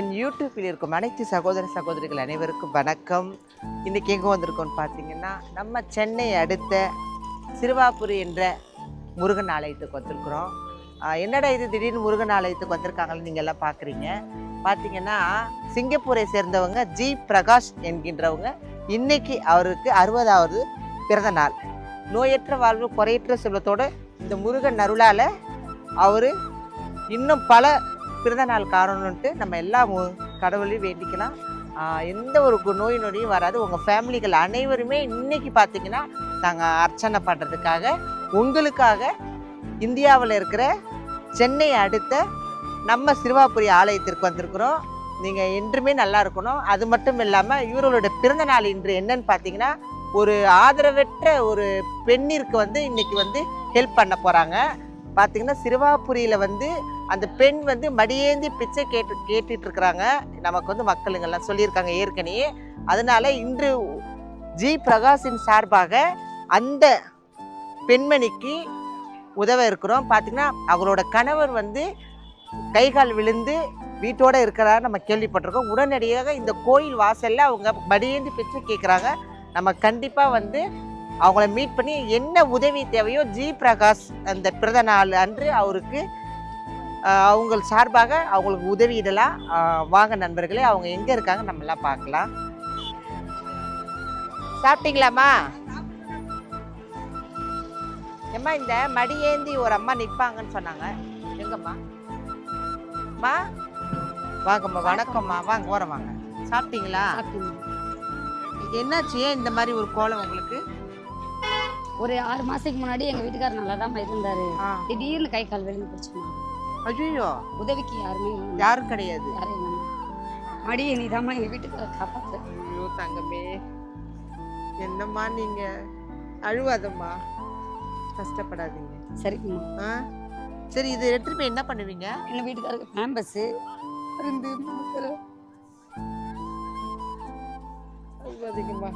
என் யூடியூப்பில் இருக்கும் அனைத்து சகோதர சகோதரிகள் அனைவருக்கும் வணக்கம். இன்றைக்கி எங்கே வந்திருக்கோம்னு பார்த்தீங்கன்னா நம்ம சென்னை அடுத்த சிறுவாபுரி என்ற முருகன் ஆலயத்துக்கு வந்திருக்கிறோம். என்னடா இது திடீர்னு முருகன் ஆலயத்துக்கு வந்திருக்காங்கன்னு நீங்கள் எல்லாம் பார்க்குறீங்க பார்த்தீங்கன்னா சிங்கப்பூரை சேர்ந்தவங்க ஜி பிரகாஷ் என்கின்றவங்க இன்னைக்கு அவருக்கு அறுபதாவது பிறந்த நாள். நோயற்ற வாழ்வு குறையற்ற செல்வத்தோடு இந்த முருகன் அருளால் அவர் இன்னும் பல பிறந்த நாள் காரணம்ன்ட்டு நம்ம எல்லா கடவுளையும் வேண்டிக்கலாம். எந்த ஒரு நோய் நொடியும் வராது. உங்கள் ஃபேமிலிகள் அனைவருமே இன்றைக்கி பார்த்தீங்கன்னா நாங்கள் அர்ச்சனை பண்ணுறதுக்காக உங்களுக்காக இந்தியாவில் இருக்கிற சென்னை அடுத்த நம்ம சிறுவாபுரி ஆலயத்திற்கு வந்திருக்கிறோம். நீங்கள் என்றுமே நல்லா இருக்கணும். அது மட்டும் இல்லாமல் இவர்களோட பிறந்த நாள் இன்று என்னன்னு பார்த்தீங்கன்னா ஒரு ஆதரவற்ற ஒரு பெண்ணிற்கு வந்து இன்றைக்கி வந்து ஹெல்ப் பண்ண போகிறாங்க பார்த்தீங்கன்னா சிறுவாபுரியில் வந்து அந்த பெண் வந்து மடியேந்தி பிச்சை கேட்டு கேட்டுட்டு இருக்கிறாங்க நமக்கு வந்து மக்களுங்கெல்லாம் சொல்லியிருக்காங்க ஏற்கனவே. அதனால இன்று ஜி. பிரகாஷின் சார்பாக அந்த பெண்மணிக்கு உதவ இருக்கிறோம். பார்த்திங்கன்னா அவரோட கணவர் வந்து கை கால் விழுந்து வீட்டோட இருக்கிறாரு நம்ம கேள்விப்பட்டிருக்கோம். உடனடியாக இந்த கோயில் வாசலில் அவங்க மடியேந்தி பிச்சை கேட்குறாங்க நம்ம கண்டிப்பாக வந்து அவங்கள மீட் பண்ணி என்ன உதவி தேவையோ ஜி பிரகாஷ் அந்த பிறந்த நாள் அன்று அவருக்கு அவங்க சார்பாக அவங்களுக்கு உதவியிடலாம் வாங்க நண்பர்களே அவங்க எங்கே இருக்காங்க நம்மலாம் பார்க்கலாம். சாப்பிட்டீங்களாம்மா? ஏம்மா இந்த மடியேந்தி ஒரு அம்மா நிற்பாங்கன்னு சொன்னாங்க. எங்கம்மா? அம்மா வாங்கம்மா வணக்கம்மா. வாங்க ஓரம் வாங்க. சாப்பிட்டீங்களா? என்னாச்சு? ஏன் இந்த மாதிரி ஒரு கோலம் உங்களுக்கு? ஒரு ஆறு மாசத்துக்கு முன்னாடி எங்க வீட்டுக்காரர் நல்லா தான் இருந்தாரு திடீர்னு கை கால் விழுந்து போச்சுமா. ஐயோ உதவிக்கு யாருமே. யாரும் கிடையாது. யாரும் இல்லைம்மா மடியை நீதாம்மா எங்க வீட்டுக்காரர் காப்பாத்து. ஐயோ தங்கமே. என்னம்மா நீங்க? அழுவாதம்மா. கஷ்டப்படாதீங்க. சரிங்கம்மா ஆ? சரி இது எடுத்துட்டு போய் என்ன பண்ணுவீங்க? எங்க வீட்டுக்காரருக்கு பேம்பஸ். மருந்து மாத்திரை அழுவாதீங்கம்மா.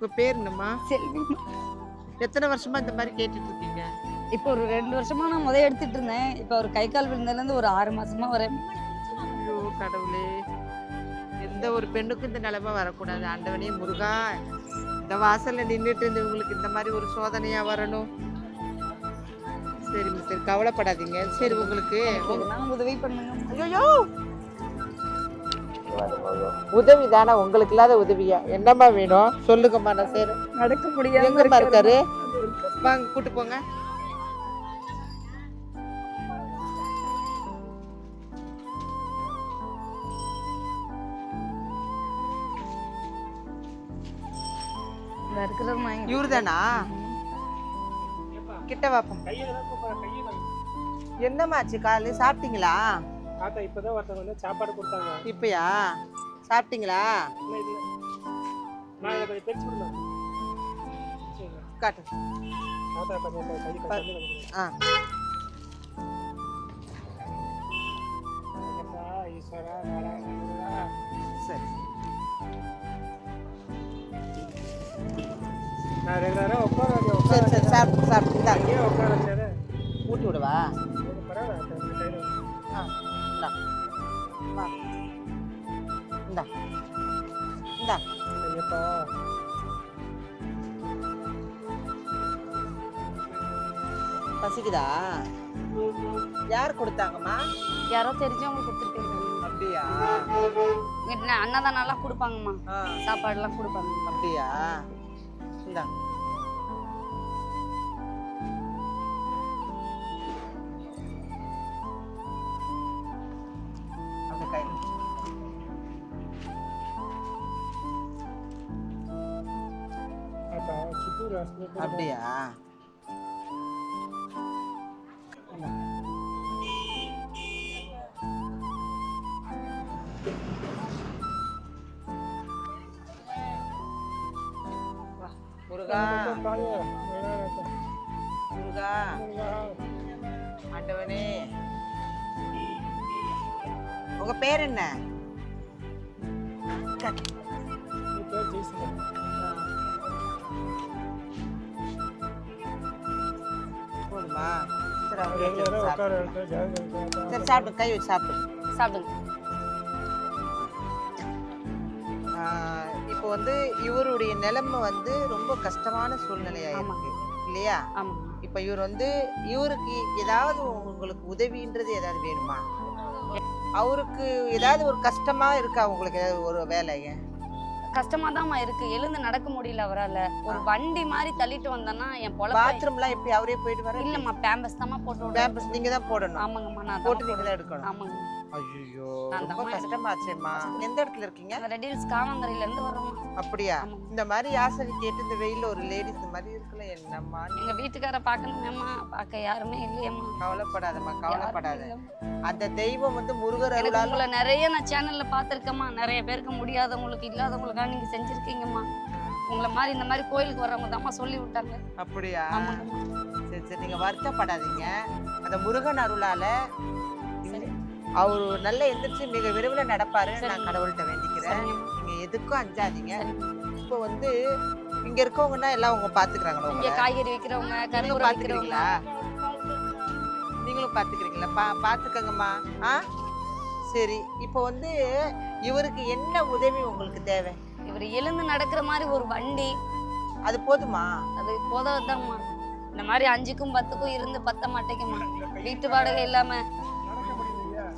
உங்க பேர் என்னம்மா? செல்விம்மா. எத்தனை வருஷமா இந்த மாதிரி கேட்டுட்டு இருக்கீங்க இப்போ ஒரு ரெண்டு வருஷமா நான் முதல் எடுத்துட்டு இருந்தேன் இப்போ ஒரு கை கால் விழுந்ததுல இருந்து ஒரு ஆறு மாசமா வரேன் ஐயோ கடவுளே. எந்த ஒரு பெண்ணுக்கும் இந்த நிலைமை வரக்கூடாது. ஆண்டவனே முருகா இந்த வாசல்ல நின்றுட்டு இருந்தவங்களுக்கு இந்த மாதிரி ஒரு சோதனையா வரணும். சரி சரி கவலைப்படாதீங்க. சரி உங்களுக்கு. உதவி பண்ணுங்க. ஐயோ உதவி தானே உங்களுக்கு இல்லாத உதவியா? என்னம்மா வேணும்? சொல்லுங்கம்மா நான் சரி நடக்க முடியாம எங்கம்மா இருக்காரு. வாங்க கூட்டு போங்க. எங்க இவருதானா? கிட்ட வாப்போம். என்னம்மாச்சு காலு சாப்பிட்டீங்களா? தாத்தா இப்பதான் ஒருத்தவங்க வந்து சாப்பாடு கொடுத்தாங்க. இப்பயா? சாப்பிட்டீங்களா? இன்னும் இல்ல. நான் இதை கொஞ்சம் பிரிச்சு சரிங்க. காட்டு. தாத்தா கொஞ்சம் கை கை கொஞ்சம் ஆ. ஐயப்பா, ஈஸ்வரா நாராயணா சரி. நான் ரெகுலரா உட்கார சரி உட்கார சரி சாப்பிட்டு சாப்பிட்டு இந்தா அங்கேயே உட்கார வச்சாரு ஊட்டி விடுவா? இந்தா ஐயப்பா. பசிக்குதா? யார் கொடுத்தாங்கம்மா? யாரோ தெரிஞ்சவங்க கொடுத்துட்டு போயிருக்காங்க அப்படியா? வீட்டுல அன்னதானம் எல்லாம் கொடுப்பாங்கம்மா. ஆ. சாப்பாடு எல்லாம் கொடுப்பாங்க. அப்படியா? இந்தா. ஆண்டவனே உங்க பேர் என்ன? போதுமா? சரி வச்சு, சரி சாப்பிடு கை வச்சு சாப்பிடு. சாப்பிடுங்க. இப்போ வந்து இவருடைய நிலைமை வந்து ரொம்ப கஷ்டமான சூழ்நிலையா. இருக்கு இல்லையா? ஆமா. இப்போ இவர் வந்து இவருக்கு ஏதாவது உங்களுக்கு உதவின்றது ஏதாவது வேணுமா? அவருக்கு ஏதாவது ஒரு கஷ்டமா இருக்கா உங்களுக்கு? ஏதாவது ஒரு வேலைங்க கஷ்டமா இருக்கு. எழுந்து நடக்க முடியல அவரால. ஒரு வண்டி மாதிரி தள்ளிட்டு வந்தேன்னா என் பொழப்ப பாத்ரூம்லாம் எப்படி அவரே போயிட்டு வர இல்லம்மா பேம்பஸ் தாம்மா போட்டு. பேம்பஸ் நீங்க தான் போடணும். ஆமாங்கம்மா நான் போட்டு தான் நீங்க தான் எடுக்கணும். ஆமாங்க. ஐயோ ரொம்ப கஷ்டமாச்சேம்மா எந்த இடத்துல இருக்கீங்க? நாங்க ரெட் ஹில்ஸ் காவங்கரையில இருந்து வர்றோம். அப்படியா. இந்த மாதிரி யாசனை கேட்டு இந்த வெயில்ல ஒரு லேடிஸ் இந்த மாதிரி இருக்கல என்னம்மா எங்க வீட்டுக்கார பாக்கணுமேம்மா. பார்க்க யாருமே இல்லையம்மா. கவலைப்படாதம்மா கவலைப்படாத. அந்த தெய்வம் வந்து முருகர் அருளால நிறைய நான் சேனல்ல பாத்திருக்கேம்மா நிறைய பேருக்கு முடியாதவங்களுக்கு இல்லாதவங்களுக்காக நீங்க செஞ்சிருக்கீங்கம்மா. உங்களை மாதிரி இந்த மாதிரி கோயிலுக்கு வர்றவங்க தாம்மா சொல்லி விட்டாங்க. அப்படியா? சரி சரி நீங்க வருத்தப்படாதீங்க. அந்த முருகன் அருளால அவரு நல்ல எந்திரிச்சு மிக விரைவில் நடப்பாரு. நான். கடவுள்கிட்ட வேண்டிக்கிறேன். சரிங்கம்மா நீங்க எதுக்கும் அஞ்சாதீங்க. இப்போ வந்து இங்க இருக்கவங்கன்னா எல்லாம் உங்க பாத்துக்கிறாங்களா இங்க காய்கறி விக்கிறவங்க கரும்புரம் விக்கிறவங்க பாத்துக்கிறீங்களா? நீங்களும் பாத்துக்கிறீங்களா? பா பாத்துக்கங்கம்மா. ஆ? சரி இப்போ வந்து இவருக்கு என்ன உதவி உங்களுக்கு தேவை? இவர் எழுந்து நடக்கிற மாதிரி ஒரு வண்டி. அது போதுமா? அது போதாதாம்மா இந்த மாதிரி அஞ்சுக்கும் பத்துக்கும் இருந்து பத்த மாட்டேங்குமா வீட்டு வாடகை இல்லாம?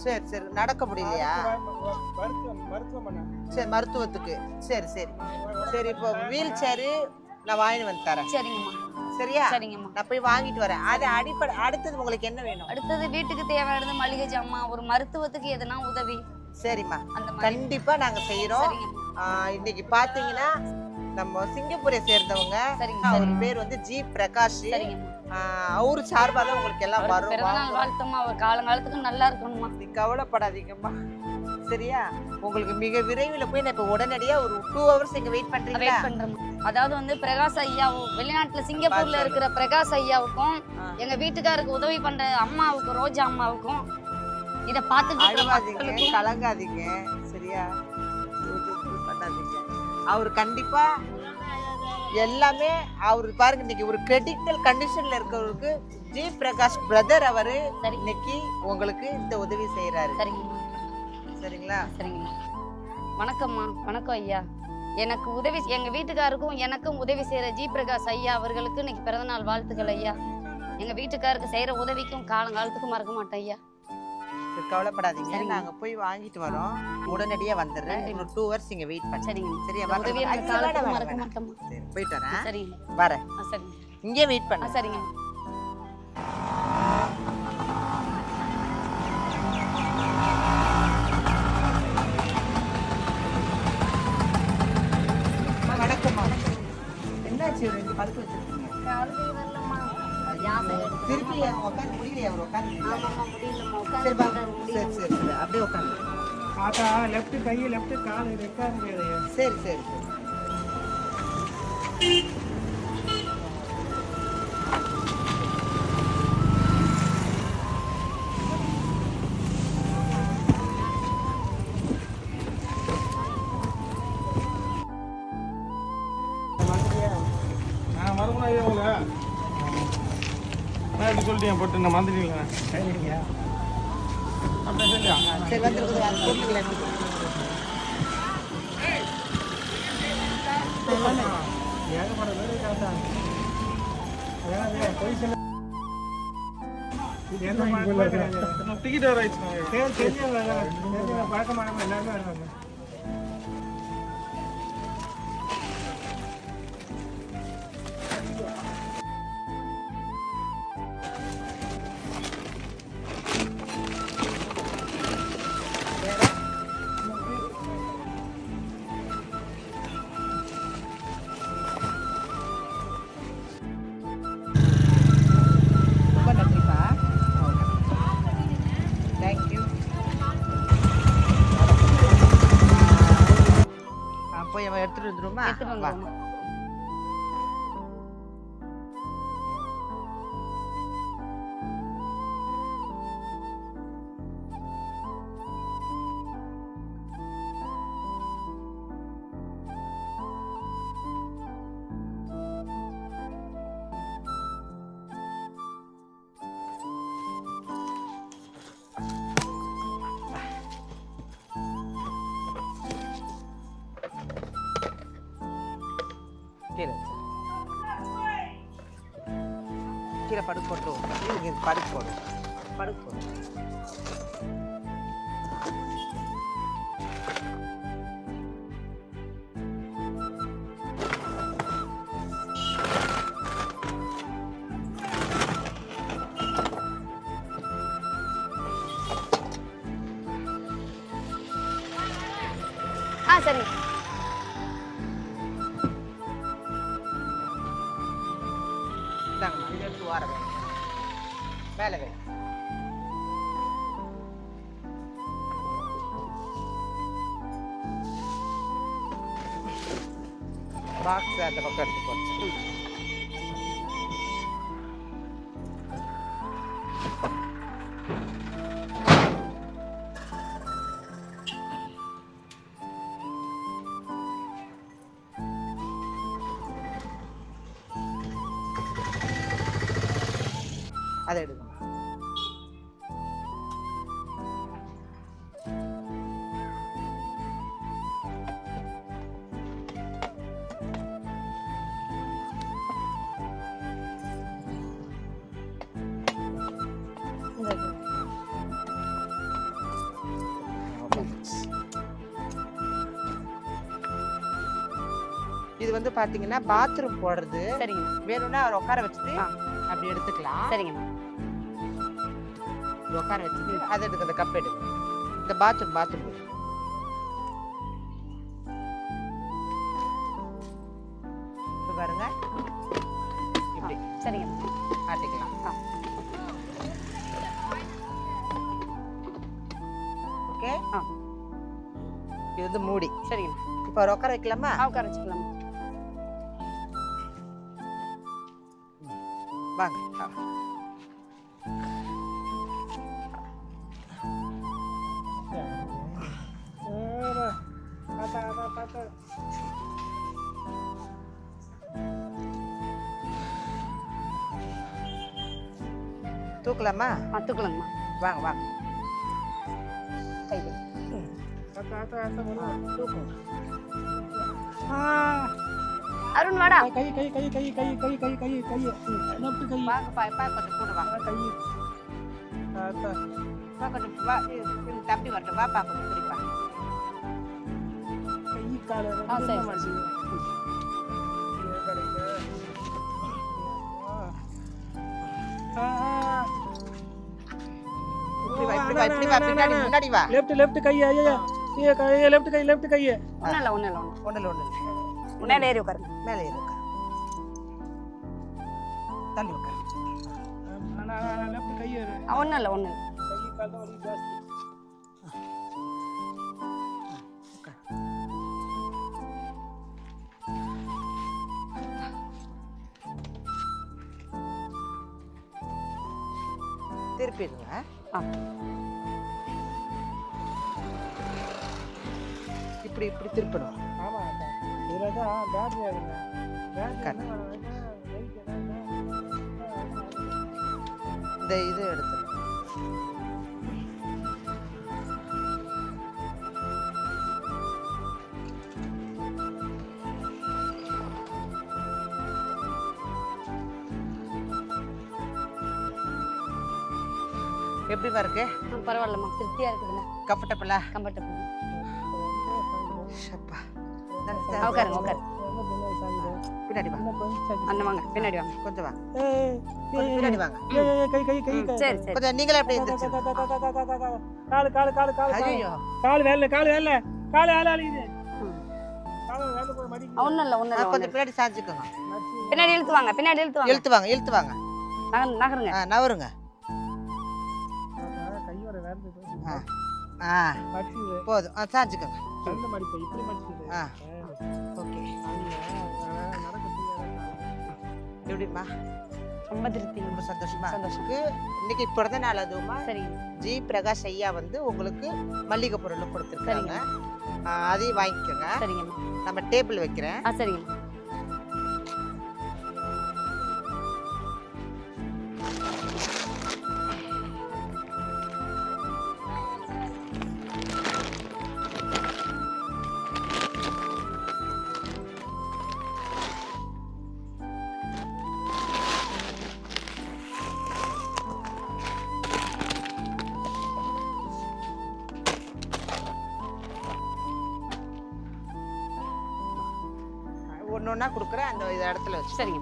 சரி சரி. நடக்க முடியலையா? சரி மருத்துவத்துக்கு. சரி சரி. சரி இப்போ வீல் சேரு நான் வாங்கி வந்து தரேன். சரிங்கம்மா. சரியா? சரிங்கம்மா. நான் போய் வாங்கிட்டு வரேன். அது அடிப்படை அடுத்தது உங்களுக்கு என்ன வேணும்? அடுத்தது வீட்டுக்கு தேவையானது மளிகை ஜாமான் ஒரு மருத்துவத்துக்கு எதுனா உதவி. சரிம்மா. கண்டிப்பா நாங்க செய்யறோம் இன்னைக்கு பாத்தீங்கன்னா நம்ம சிங்கப்பூரை சேர்ந்தவங்க. அவர் பேர் வந்து ஜி பிரகாஷ். அவரு சார்பா தான் உங்களுக்கு எல்லாம் வரும். பிறந்த நாள் வாங்குறோம். வாழ்த்தம்மா அவர் காலங்காலத்துக்கு நல்லா இருக்கணுமா நீ கவலைப்படாதீங்கம்மா. சரியா? உங்களுக்கு மிக விரைவில் போய் நான் இப்ப உடனடியா ஒரு டூ ஹவர்ஸ் இங்க வெயிட் பண்றீங்களா? வெயிட் பண்றோம் அதாவது வந்து பிரகாஷ் ஐயாவும் வெளிநாட்டுல சிங்கப்பூர்ல இருக்கிற பிரகாஷ் ஐயாவுக்கும் ஆ. எங்க வீட்டுக்காருக்கு உதவி பண்ற அம்மாவுக்கும் ரோஜா அம்மாவுக்கும் இத மக்களுக்கும் கலங்காதீங்க. சரியா? பண்ணாதீங்க. அவர் கண்டிப்பா எல்லாமே அவர் பாருங்க இன்னைக்கு ஒரு கிரிட்டிக்கல் கண்டிஷன்ல இருக்கிறவருக்கு ஜி. பிரகாஷ் பிரதர் அவரு இன்னைக்கு உங்களுக்கு இந்த உதவி செய்யறாரு சரிங்கம்மா சரிங்களா? சரிங்கம்மா வணக்கம்மா. வணக்கம் ஐயா. எனக்கு உதவி எங்க வீட்டுக்காருக்கும் எனக்கும் உதவி செய்யற ஜி. பிரகாஷ் ஐயா அவர்களுக்கு இன்னைக்கு பிறந்தநாள் வாழ்த்துக்கள் ஐயா. எங்க வீட்டுக்காருக்கு செய்யற உதவிக்கும் காலங்காலத்துக்கும் மறக்க மாட்டேன் ஐயா. கவலைப்படாதீங்க. நாங்க போய் வாங்கிட்டு வரோம். உடனடியா வந்துடுறேன். இன்னும் டூ ஹவர்ஸ் இங்க வெயிட் பண்ணி சரிங்க. சரியா? வரேன். போயிட்டு வரேன். வரேன். இங்கே வெயிட் பண்ண சரிங்க. லெஃப்ட் கை லெஃப்ட் கால் முடியாது சரி சரி. சரி சொல்லிட்டேன் போட்டு நான் மறந்துட்டீங்களா. சரிங்க அப்படியே சொல்லியா சரி வந்துருக்குது டிக்கெட் வர தெரிஞ்சவங்க பழக்கமானவங்க எல்லாருமே வருவாங்க. போய் எடுத்துட்டு வந்துருமா எடுத்துட்டு வா. 这里。அதை எடுக்கணும் இது. வந்து பாத்தீங்கன்னா பாத்ரூம் போடுறது. சரிங்க. வேணும்னா அவர் உட்கார வச்சுட்டு. அப்படி எடுத்துக்கலாம். சரிங்கம்மா இப்படி உட்கார வச்சுட்டு அதை எடுக்க அந்த கப் எடுங்க இந்த பாத்ரூம் பாத்ரூம் இப்போ பாருங்க. இப்படி. சரிங்கம்மா ஆட்டிக்கலாம். ஓகே? ஆ. இது வந்து மூடி. சரிங்கம்மா இப்போ உட்கார வைக்கலாமா? உட்கார வச்சுக்கலாமா வாங்க. தூக்கலாமா ஆ தூக்கலாங்கம்மா வாங்க வாங்க வை. அருண் வாடா கை கை கை கை கை கை கை கை கை லெஃப்ட் கை வாங்க பா பா கொஞ்சம் கூட வாங்க கை பார்த்தா வா கொஞ்சம் வா தம்பி வரட்டும் வாப்பா கொஞ்சம் பிடிப்பா கை கால ஆ, சரி. ஆ, வா இப்படி வா பின்னாடி முன்னாடி வா. லெஃப்ட் லெஃப்ட் கை ஐயா ஐயா. கை லெஃப்ட் கை லெஃப்ட் கை ஒன்றும் இல்லை ஒன்றும் இல்லை ஒன்றும் ஒன்றில் ஒன்று மேலே ஏறி உட்காருங்க. மேலே ஏறி உட்காரு. தள்ளி உட்காரு. லெஃப்ட் கை ஏறு. ஒன்றும் இல்லை ஒன்றும் இல்லை கை கால் தான் வலி ஜாஸ்தி உட்காரு திருப்பிடுங்க. ஆ. இப்படி இப்படி திருப்பணும் இந்த இது எடுத்து. எப்படி இருக்கு? பரவாயில்லம்மா. திருப்தியாக இருக்குதுண்ணா கம்ஃபர்டபுளா கம்ஃபர்டபுள் உட்காருங்க பின்னாடி அண்ணன் வாங்க பின்னாடி வாங்க கொஞ்சம் வாங்க பின்னாடி நீங்களே அப்படியே கால் வேல கால் வேல கால் வேல அழியுது ஒன்றும் இல்லை ஒன்றும் இல்லை கொஞ்சம் பின்னாடி சாஞ்சுக்கோங்க பின்னாடி இழுத்து வாங்க பின்னாடி இழுத்து வாங்க இழுத்து நகருங்க நகருங்க ஆ ஆ போதும் சாஞ்சுக்கோங்க ஆ எப்படிம்மா ரொம்ப திருப்திங்க ரொம்ப சந்தோஷமா. இருக்கு. இன்னைக்கு பிறந்த நாள் அதுவுமா. சரிங்க ஜி பிரகாஷ் ஐயா வந்து உங்களுக்கு மல்லிகை பொருள் கொடுத்துருக்காங்க. அதையும் வாங்கிக்கோங்க. சரிங்கம்மா. நம்ம டேபிள் வைக்கிறேன். சரிங்க. ஒன்றா கொடுக்குறேன். அந்த இது இடத்துல வச்சு சரிங்க.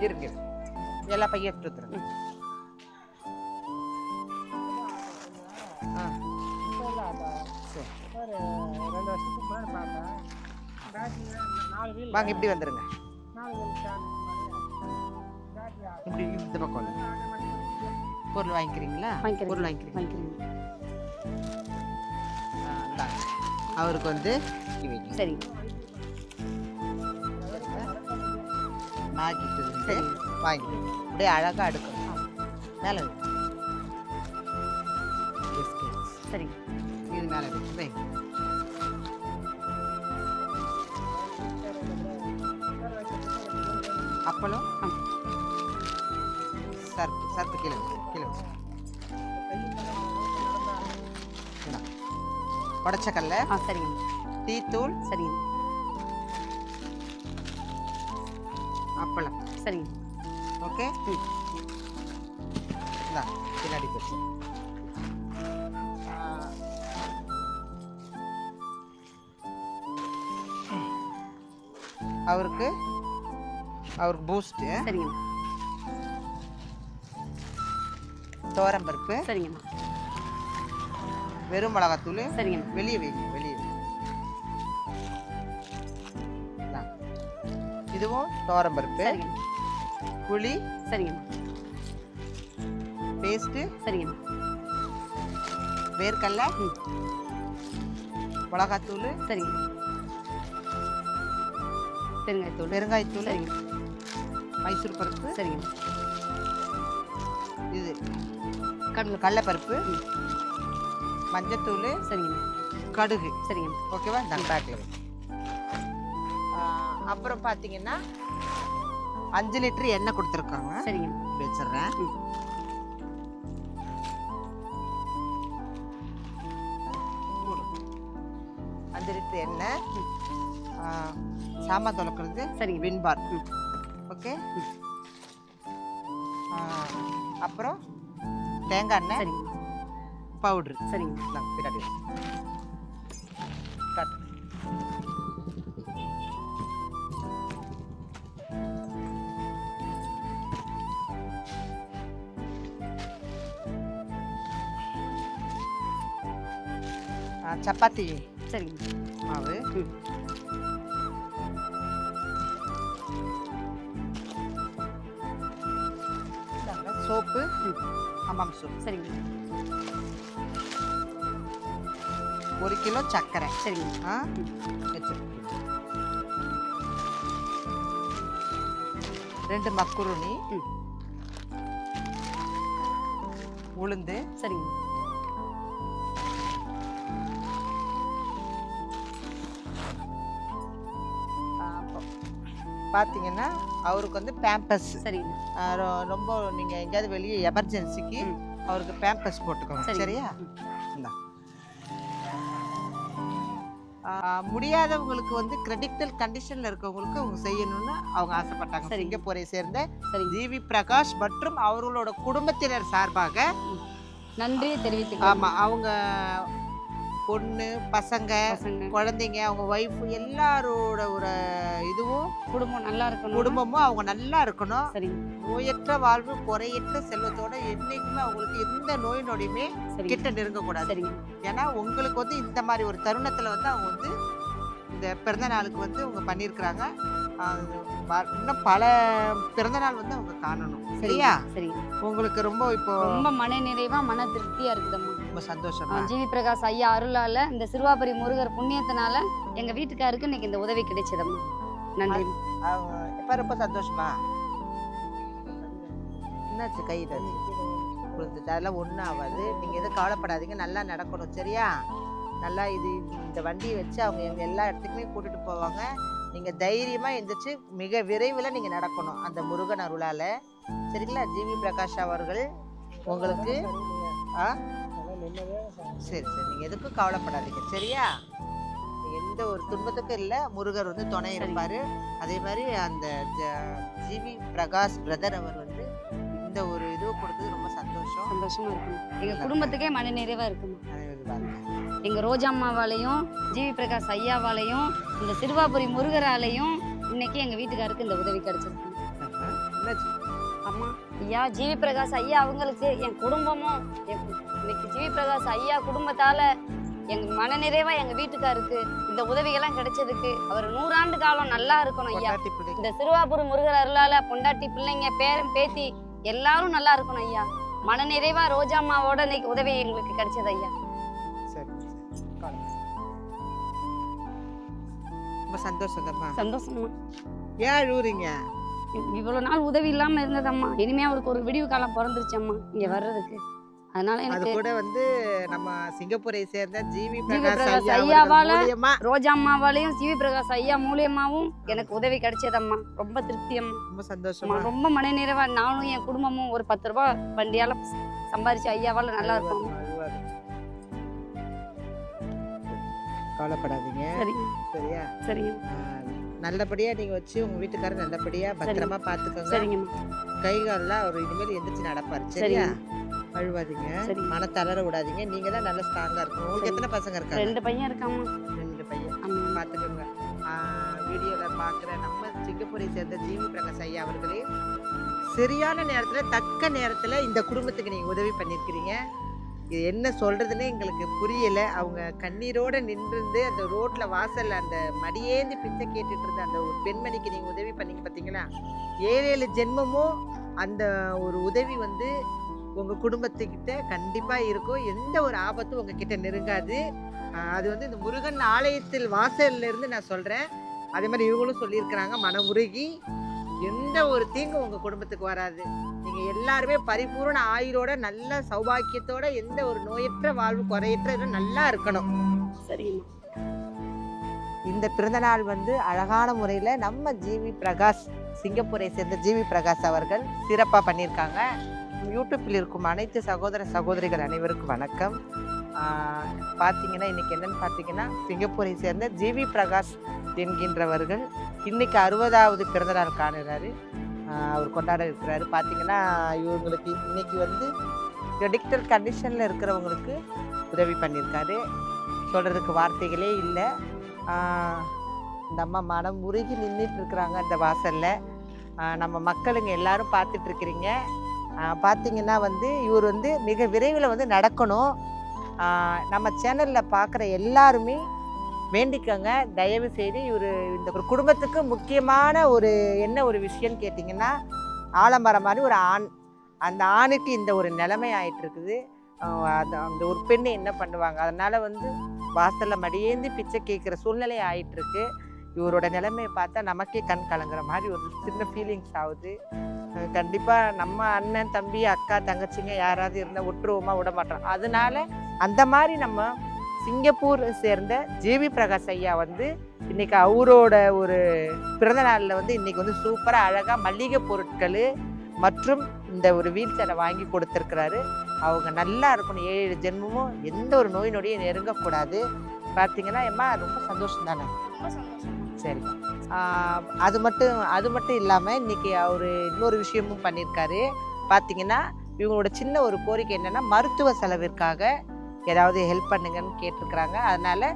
இருங்க எல்லா பையன் எடுத்து ஆ. வீல் வாங்க இப்படி வந்துருங்க. இப்படி இந்த பக்கம் பொருள் வாங்கிக்கிறீங்களா. பொருள் வாங்கிக்கிறீங்க. வாங்கிக்கிறேங்க. அவருக்கு வந்து இங்க மேகி இருந்து வாங்கி. அப்படியே அழகா அடுக்கணும் மேலே. பிஸ்கெட்ஸ் சரிங்க இது மேலே வைங்க அப்பளம். சர்ப்பு சர்ப்பு கீழே வைங்க. கீழே வைங்க. இந்தா. உடைச்ச கடல ஆ சரிங்க டீத்தூள் சரிங்க சரிங்க ஓகே? பின்னாடி போச்சு. அவருக்கு அவருக்கு பூஸ்ட்டு சரிங்க துவரம்பருப்பு சரிங்கம்மா. வெறும் மிளகாத்தூள். சரிங்க வெளியே வைங்க வெளியே. இதுவும் துவரம்பருப்பு சரிங்க புளி. சரிங்கம்மா பேஸ்ட்டு. சரிங்கம்மா வேர்க்கடலை. மிளகாத்தூள். சரிங்க பெருங்காயத்தூள். பெருங்காயத்தூள். சரிங்க மைசூர் பருப்பு. சரிங்க இது. கடலை கடலைப்பருப்பு. மஞ்சத்தூள். சரிங்க கடுகு. சரிங்க ஓகேவா? இந்த பேக்கில் அப்புறம் பார்த்தீங்கன்னா அஞ்சு லிட்டர் எண்ணெய் கொடுத்துருக்காங்க. சரிங்க. வச்சிடுறேன். அஞ்சு லிட்டர் எண்ணெய் ம். ஆ, சாமான் துளக்குறது சரிங்க. Vim bar. ஓகே? அப்புறம் தேங்காய் எண்ணெய் சரிங்க. பவுட்ரு. சரிங்க. பின்னாடி சப்பாத்தி. சரிங்க. மாவு. சோப்பு. ஹமாம் சோப்பு. சரிங்க. ஒரு கிலோ சர்க்கரை சரிங்க. ஆ. ரெண்டு மக்குருணி. உளுந்து. சரிங்க. பார்த்தீங்கன்னா அவருக்கு வந்து பேம்பஸ் சரிங்க ரொம்ப நீங்கள் எங்கேயாவது வெளியே எமர்ஜென்சிக்கு. அவருக்கு பேம்பஸ் போட்டுக்கோங்க. சரியா. இந்தா. முடியாதவங்களுக்கு வந்து கிரிட்டிக்கல் கண்டிஷன்ல இருக்கவங்களுக்கு அவங்க செய்யணும்னு அவங்க ஆசைப்பட்டாங்க. சிங்கப்பூரை சேர்ந்த ஜிவி பிரகாஷ் மற்றும் அவர்களோட குடும்பத்தினர் சார்பாக நன்றி தெரிவித்துக்கிறேன் ஆமா அவங்க பொண்ணு பசங்க குழந்தைங்க அவங்க ஒய்ஃப் எல்லாரோட ஒரு இதுவும் குடும்பம் நல்லா இருக்கணும். குடும்பமும் அவங்க நல்லா இருக்கணும். நோயற்ற வாழ்வு குறையற்ற செல்வத்தோட என்னைக்குமே அவங்களுக்கு எந்த நோய் நொடியுமே கிட்ட நெருங்கக்கூடாது. ஏன்னா உங்களுக்கு வந்து இந்த மாதிரி ஒரு தருணத்தில் வந்து அவங்க வந்து இந்த பிறந்த நாளுக்கு வந்து அவங்க பண்ணியிருக்கிறாங்க இன்னும் பல பிறந்த நாள் வந்து அவங்க காணணும். சரியா சரிங்க உங்களுக்கு ரொம்ப இப்போ ரொம்ப மன நிறைவா மன திருப்தியா இருக்குதம்மா. ரொம்ப சந்தோஷமா ஜிவி பிரகாஷ் ஐயா அருளால இந்த சிறுவாபுரி முருகர் புண்ணியத்தினால எங்க வீட்டுக்காருக்கு இன்னைக்கு இந்த உதவி கிடைச்சதம்மா. நன்றி. எப்ப ரொம்ப சந்தோஷமா? என்னாச்சு கை கொடுத்துட்டு அதெல்லாம் ஒன்றும் ஆகாது. நீங்கள் எதுவும் கவலைப்படாதீங்க. நல்லா நடக்கணும் சரியா? நல்லா இது இந்த வண்டியை வச்சு அவங்க எங்க எல்லா இடத்துக்குமே கூட்டிட்டு போவாங்க. நீங்கள் தைரியமாக எந்திரிச்சு மிக விரைவில் நீங்கள் நடக்கணும் அந்த முருகன் அருளால். சரிங்களா? ஜிவி பிரகாஷ் அவர்கள் உங்களுக்கு ஆ? சரி சரி. நீங்கள் எதுக்கும் கவலைப்படாதீங்க. சரியா? எந்த ஒரு துன்பத்துக்கும் இல்லை. முருகர் வந்து துணை. இருப்பார். அதே மாதிரி அந்த ஜிவி பிரகாஷ் பிரதர் அவர் வந்து இந்த ஒரு இது கொடுத்தது ரொம்ப சந்தோஷம். சந்தோஷமா இருக்குமா எங்க குடும்பத்துக்கே மன நிறைவா இருக்குமா. எங்கள் ரோஜா அம்மாவாலையும் ஜிவி பிரகாஷ் ஐயாவாலையும் இந்த சிறுவாபுரி முருகராலையும் இன்னைக்கு எங்கள் வீட்டுக்காருக்கு இந்த உதவி கிடைச்சிருக்கு? அம்மா ஐயா ஜிவி பிரகாஷ் ஐயா அவங்களுக்கு என் குடும்பமும் இன்னைக்கு ஜிவி பிரகாஷ் ஐயா குடும்பத்தால எங்க மனநிறைவா எங்க வீட்டுக்காருக்கு இந்த உதவிகள்லாம் கிடைச்சதுக்கு அவர் நூறாண்டு காலம் நல்லா இருக்கணும் ஐயா. இந்த சிறுவாபுரம் முருகர் அருளால பொண்டாட்டி பிள்ளைங்க பேரன் பேத்தி எல்லாரும் நல்லா இருக்கணும் ஐயா. மனநிறைவா ரோஜா அம்மாவோட இன்னைக்கு உதவி எங்களுக்கு கிடைச்சது ஐயா. ரொம்ப சந்தோஷம்மா. சந்தோஷமா ஏன் அழுவுறீங்க? இவ்வளவு நாள் உதவி இல்லாம இருந்ததம்மா. இனிமே அவருக்கு ஒரு விடிவு காலம் பிறந்துருச்சம்மா இங்க வர்றதுக்கு. அதனால அது எனக்கு கூட வந்து நம்ம சிங்கப்பூரை சேர்ந்த ஜிவி பிரகாஷ் பிரகாஷ் ஐயா ஐயாவால ரோஜா அம்மாவாலையும் ஜிவி பிரகாஷ் ஐயா மூலியமாவும் எனக்கு உதவி கிடைச்சதம்மா. ரொம்ப திருப்தி அம்மா ரொம்ப சந்தோஷமா ரொம்ப மனநிறைவா நானும் என் குடும்பமும் ஒரு பத்து ரூபாய் வண்டியால சம்பாரிச்சு ஐயாவால நல்லா இருக்கும். கவலைப்படாதீங்க. சரிங்க. சரியா? சரிங்க. ஆஹ், நல்லபடியா நீங்க வச்சு உங்க வீட்டுக்காரர் நல்லபடியா பத்திரமா பாத்துக்கோங்க. சரிங்கம்மா. கை கால்லாம் அவர் இனிமேல் எந்திரிச்சு நடப்பாரு. சரியா? சரிங்க. அழுவாதீங்க மன தளர விடாதீங்க. நீங்க தான் நல்ல ஸ்ட்ராங்கா இருக்கணும். உங்களுக்கு. எத்தனை பசங்க இருக்காங்க? ரெண்டு பையன் இருக்காம்மா. ரெண்டு பையன். பார்த்துக்கோங்க வீடியோவில் பார்க்குற நம்ம சிங்கப்பூரை சேர்ந்த ஜிவி பிரகாஷ் ஐயா அவர்களே சரியான நேரத்தில் தக்க நேரத்தில் இந்த குடும்பத்துக்கு நீங்கள் உதவி பண்ணியிருக்கிறீங்க. இது என்ன சொல்கிறதுனே எங்களுக்கு புரியலை. அவங்க கண்ணீரோடு நின்றுந்து அந்த ரோட்டில் வாசலில் அந்த மடியேந்தி பிச்சை கேட்டுட்டு இருந்த அந்த ஒரு பெண்மணிக்கு நீங்கள் உதவி பண்ணீங்க பார்த்தீங்களா ஏழு ஏழு ஜென்மமும் அந்த ஒரு உதவி வந்து உங்கள் குடும்பத்துக்கிட்ட கண்டிப்பாக இருக்கும். எந்த ஒரு ஆபத்தும் உங்ககிட்ட நெருங்காது. அது வந்து இந்த முருகன் ஆலயத்தில் வாசல்ல இருந்து நான் சொல்றேன். அதே மாதிரி இவங்களும் சொல்லியிருக்கிறாங்க மனமுருகி. எந்த ஒரு தீங்கும் உங்க குடும்பத்துக்கு வராது. நீங்க எல்லாருமே பரிபூர்ண ஆயுளோட நல்ல சௌபாக்கியத்தோட எந்த ஒரு நோயற்ற வாழ்வு குறையற்ற நல்லா இருக்கணும். சரிங்கம்மா இந்த பிறந்தநாள் வந்து அழகான முறையில் நம்ம ஜிவி பிரகாஷ் சிங்கப்பூரை சேர்ந்த ஜிவி பிரகாஷ் அவர்கள் சிறப்பாக பண்ணியிருக்காங்க. யூடியூப்பில் இருக்கும் அனைத்து சகோதர சகோதரிகள் அனைவருக்கும் வணக்கம். பார்த்தீங்கன்னா இன்றைக்கி என்னன்னு பார்த்தீங்கன்னா சிங்கப்பூரை சேர்ந்த ஜிவி பிரகாஷ் என்கின்றவர்கள் இன்றைக்கி அறுபதாவது பிறந்தநாள் காணுறாரு. அவர் கொண்டாட இருக்கிறாரு. பார்த்தீங்கன்னா இவங்களுக்கு இன்னைக்கு வந்து ப்ரெடிக்டர் கண்டிஷனில் இருக்கிறவங்களுக்கு உதவி பண்ணியிருக்காரு. சொல்கிறதுக்கு வார்த்தைகளே இல்லை. இந்த அம்மா மனம் உருகி நின்றுட்டு இருக்கிறாங்க இந்த வாசலில். நம்ம மக்களுங்க எல்லாரும் பார்த்துட்ருக்கிறீங்க பார்த்தீங்கன்னா வந்து இவர் வந்து மிக விரைவில் வந்து நடக்கணும். நம்ம சேனலில் பார்க்குற எல்லாருமே வேண்டிக்கோங்க. தயவு செய்து இவர் இந்த ஒரு குடும்பத்துக்கு முக்கியமான ஒரு என்ன ஒரு விஷயம்னு கேட்டிங்கன்னா ஆலமரம் மாதிரி ஒரு ஆண் அந்த ஆணுக்கு இந்த ஒரு நிலைமை ஆயிட்டு இருக்குது அந்த ஒரு பெண்ணை என்ன பண்ணுவாங்க? அதனால் வந்து வாசலில் மடியேந்து பிச்சை கேட்குற சூழ்நிலை ஆயிட்டுருக்கு. இவரோட நிலைமையை பார்த்தா நமக்கே கண் கலங்குற மாதிரி ஒரு சின்ன ஃபீலிங்ஸ் ஆகுது. அஹ் கண்டிப்பா நம்ம அண்ணன் தம்பி அக்கா தங்கச்சிங்க யாராவது இருந்தால் ஒட்டுருவமா விட மாட்டோம் அதனால அந்த மாதிரி நம்ம சிங்கப்பூர் சேர்ந்த ஜேவி பிரகாஷ் ஐயா வந்து இன்னைக்கு அவரோட ஒரு பிறந்த நாளில் வந்து இன்னைக்கு வந்து சூப்பராக அழகாக மல்லிகை பொருட்கள் மற்றும் இந்த ஒரு வீல் சேரை வாங்கி கொடுத்துருக்கிறாரு. அவங்க நல்லா இருக்கணும். ஏழு ஜென்மமும் எந்த ஒரு நோய் நொடியும் நெருங்கக்கூடாது. பார்த்தீங்கன்னா எம்மா ரொம்ப சந்தோஷம் தானே ரொம்ப சந்தோஷம். சரி. ஆஹ் அது மட்டும் அது மட்டும் இல்லாமல் இன்னைக்கு அவர் இன்னொரு விஷயமும் பண்ணியிருக்காரு பார்த்தீங்கன்னா இவங்களோட சின்ன ஒரு கோரிக்கை என்னன்னா மருத்துவ செலவிற்காக ஏதாவது ஹெல்ப் பண்ணுங்கன்னு கேட்டிருக்கிறாங்க. அதனால்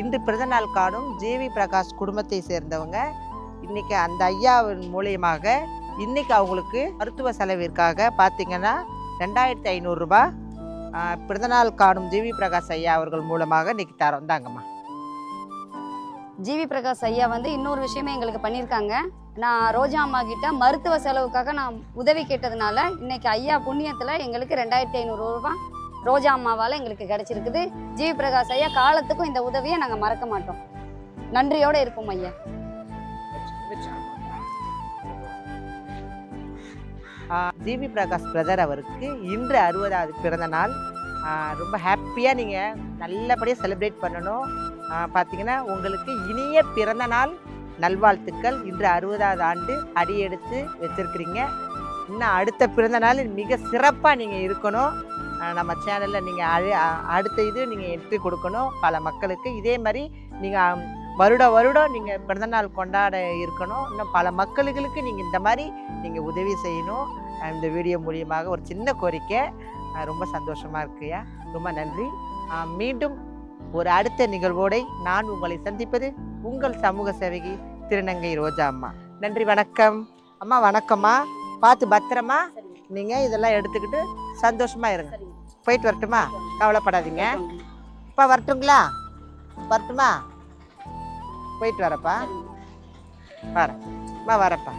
இன்று பிறந்தநாள் காணும் ஜேவி பிரகாஷ் குடும்பத்தை சேர்ந்தவங்க இன்றைக்கி அந்த ஐயாவின் மூலியமாக இன்றைக்கி அவங்களுக்கு மருத்துவ செலவிற்காக பார்த்தீங்கன்னா ரெண்டாயிரத்தி ஐநூறுரூபா பிறந்தநாள் காணும் ஜிவி பிரகாஷ் ஐயா அவர்கள் மூலமாக இன்றைக்கி தரோம். தாங்கம்மா ஜிவி பிரகாஷ் ஐயா வந்து இன்னொரு விஷயமே எங்களுக்கு பண்ணியிருக்காங்க. நான் ரோஜா அம்மா கிட்ட மருத்துவ செலவுக்காக நான் உதவி கேட்டதுனால இன்னைக்கு ஐயா புண்ணியத்தில் எங்களுக்கு ரெண்டாயிரத்தி ஐநூறு ரோஜா அம்மாவால் எங்களுக்கு கிடைச்சிருக்குது. ஜிவி பிரகாஷ் ஐயா காலத்துக்கும் இந்த உதவியை நாங்கள் மறக்க மாட்டோம். நன்றியோடு இருப்போம் ஐயா. ஜிவி பிரகாஷ் பிரதர் அவருக்கு இன்று அறுபதாவது பிறந்த நாள். ரொம்ப ஹாப்பியாக நீங்கள் நல்லபடியாக செலிப்ரேட் பண்ணணும். பார்த்தீங்கன்னா உங்களுக்கு இனிய பிறந்த நாள் நல்வாழ்த்துக்கள். இன்று அறுபதாவது ஆண்டு அடியெடுத்து வச்சுருக்கிறீங்க. இன்னும் அடுத்த பிறந்த நாள் மிக சிறப்பாக நீங்கள் இருக்கணும். நம்ம சேனலில் நீங்கள் அழு அ- அடுத்த இது நீங்கள் என்ட்ரி கொடுக்கணும். பல மக்களுக்கு இதே மாதிரி நீங்கள் வருட வருடம் நீங்கள் பிறந்தநாள் கொண்டாட இருக்கணும். இன்னும் பல மக்களுக்கு நீங்கள் இந்த மாதிரி நீங்கள் உதவி செய்யணும். இந்த வீடியோ மூலியமாக ஒரு சின்ன கோரிக்கை. ரொம்ப சந்தோஷமாக இருக்கையா ரொம்ப நன்றி. மீண்டும் ஒரு அடுத்த நிகழ்வோடை நான் உங்களை சந்திப்பது உங்கள் சமூக சேவகி திருநங்கை ரோஜா அம்மா. நன்றி வணக்கம். அம்மா வணக்கம்மா. பார்த்து பத்திரமா நீங்கள் இதெல்லாம் எடுத்துக்கிட்டு சந்தோஷமா இருங்க. போயிட்டு வரட்டுமா? கவலைப்படாதீங்க. அப்பா வரட்டுங்களா? வரட்டுமா? போயிட்டு வரப்பா. வரேன். அம்மா வரப்பா